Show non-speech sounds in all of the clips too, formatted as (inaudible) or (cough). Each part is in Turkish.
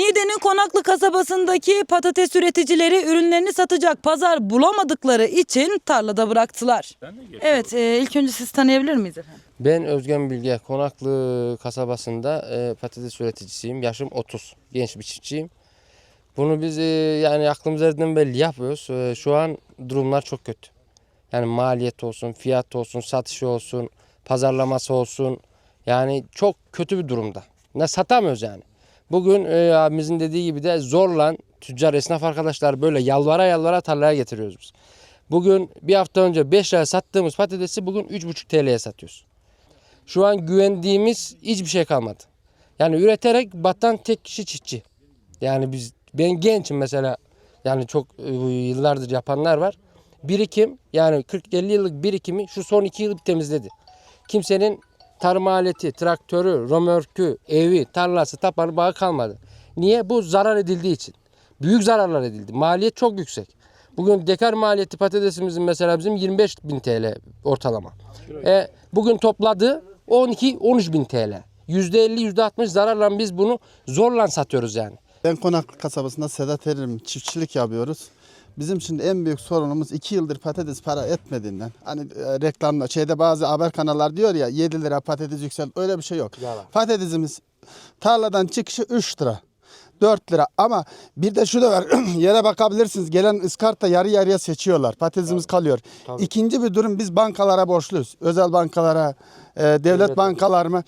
Niğde'nin Konaklı kasabasındaki patates üreticileri ürünlerini satacak pazar bulamadıkları için tarlada bıraktılar. Evet, e, ilk önce siz tanıyabilir miyiz efendim? Ben Özgen Bilge, Konaklı kasabasında e, patates üreticisiyim. Yaşım 30. Genç bir çiftçiyim. Bunu biz e, yani aklımız erdiğinden belli yapıyoruz. E, şu an durumlar çok kötü. Yani maliyet olsun, fiyat olsun, satışı olsun, pazarlaması olsun. Yani çok kötü bir durumda. Ne satamıyoruz yani. Bugün e, abimizin dediği gibi de zorla tüccar esnaf arkadaşlar böyle yalvara yalvara tarlaya getiriyoruz biz. Bugün bir hafta önce 5 liraya sattığımız patatesi bugün 3,5 TL'ye satıyoruz. Şu an güvendiğimiz hiçbir şey kalmadı. Yani üreterek batan tek kişi çiftçi. Yani biz ben gençim mesela. Yani çok e, yıllardır yapanlar var. Birikim yani 40-50 yıllık birikimi şu son 2 yıl temizledi. Kimsenin tarım aleti, traktörü, römorkü, evi, tarlası, tapanı bağı kalmadı. Niye? Bu zarar edildiği için. Büyük zararlar edildi. Maliyet çok yüksek. Bugün dekar maliyeti patatesimizin mesela bizim 25 bin TL ortalama. E, bugün topladı 12-13 bin TL. %50 %60 zararla biz bunu zorla satıyoruz yani. Ben Konaklı kasabasında Sedat Erim çiftçilik yapıyoruz. Bizim şimdi en büyük sorunumuz 2 yıldır patates para etmediğinden. Hani e, reklamda şeyde bazı haber kanallar diyor ya 7 lira patates yüksel öyle bir şey yok. Yalan. Patatesimiz tarladan çıkışı 3 lira. 4 lira ama bir de şu da var (clears throat) yere bakabilirsiniz gelen ıskarta yarı yarıya seçiyorlar patatesimiz kalıyor. Tabii. İkinci bir durum biz bankalara borçluyuz özel bankalara e, devlet, Devlet bankalar mı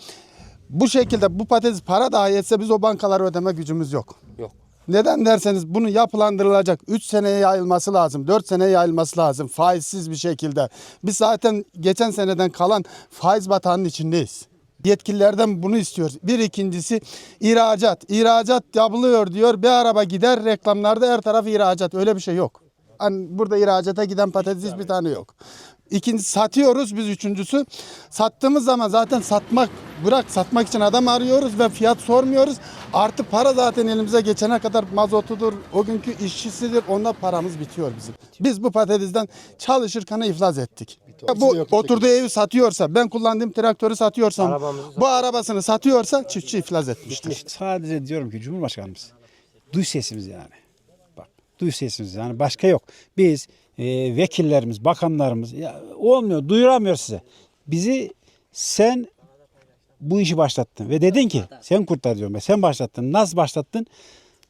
bu şekilde bu patates para dahi etse biz o bankalara ödeme gücümüz yok. Yok. Neden derseniz bunu yapılandırılacak 3 seneye yayılması lazım, 4 seneye yayılması lazım faizsiz bir şekilde. Biz zaten geçen seneden kalan faiz batağının içindeyiz. Yetkililerden bunu istiyoruz. Bir ikincisi ihracat. İhracat yapılıyor diyor. Bir araba gider reklamlarda her taraf ihracat. Öyle bir şey yok. Hani burada ihracata giden patates hiçbir tane yok. İkincisi satıyoruz biz üçüncüsü. Sattığımız zaman zaten satmak bırak satmak için adam arıyoruz ve fiyat sormuyoruz. Artı para zaten elimize geçene kadar mazotudur, o günkü işçisidir. Onda paramız bitiyor bizim. Biz bu patatesten çalışırken iflas ettik. Bu oturduğu evi satıyorsa, ben kullandığım traktörü satıyorsam, Arabamızı bu arabasını satıyorsa çiftçi iflas etmiştir. Sadece diyorum ki Cumhurbaşkanımız duy sesimizi yani. Bak duy sesimizi yani başka yok. Biz e, vekillerimiz, bakanlarımız ya, olmuyor, duyuramıyor size. Bizi sen bu işi başlattın ve dedin ki sen kurtar diyorum ben. Sen başlattın. Nasıl başlattın?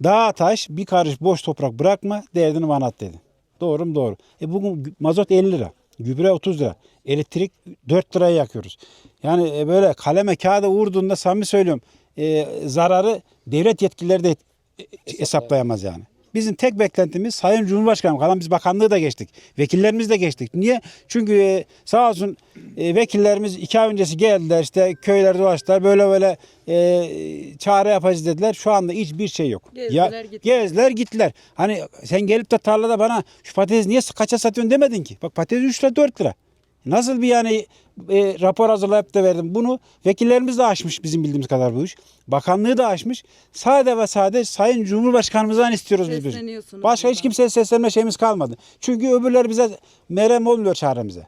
Dağ taş bir karış boş toprak bırakma derdini bana at dedin. Doğru mu? Doğru. E bugün gü- mazot 50 lira. Gübre 30 lira. Elektrik 4 liraya yakıyoruz. Yani e, böyle kaleme kağıda vurduğunda samimi söylüyorum. e, zararı devlet yetkilileri de e, hesaplayamaz yani. Bizim tek beklentimiz Sayın Cumhurbaşkanım kalan biz bakanlığı da geçtik. Vekillerimiz de geçtik. Niye? Çünkü e, sağ olsun e, vekillerimiz iki ay öncesi geldiler işte köylerde dolaştılar böyle böyle e, çare yapacağız dediler. Şu anda hiçbir şey yok. Gezdiler, gittiler. Gezdiler gittiler. Hani sen gelip de tarlada bana şu patates niye kaça satıyorsun demedin ki. Bak patates 3 lira 4 lira. Nasıl bir yani e, rapor hazırlayıp da verdim. Bunu vekillerimiz de aşmış bizim bildiğimiz kadar bu iş. Bakanlığı da aşmış. Sade ve sade Sayın Cumhurbaşkanımızdan istiyoruz biz. Sesleniyorsunuz Başka hiç buradan. kimseye seslenme şeyimiz kalmadı. Çünkü öbürler bize merhem olmuyor çaremize.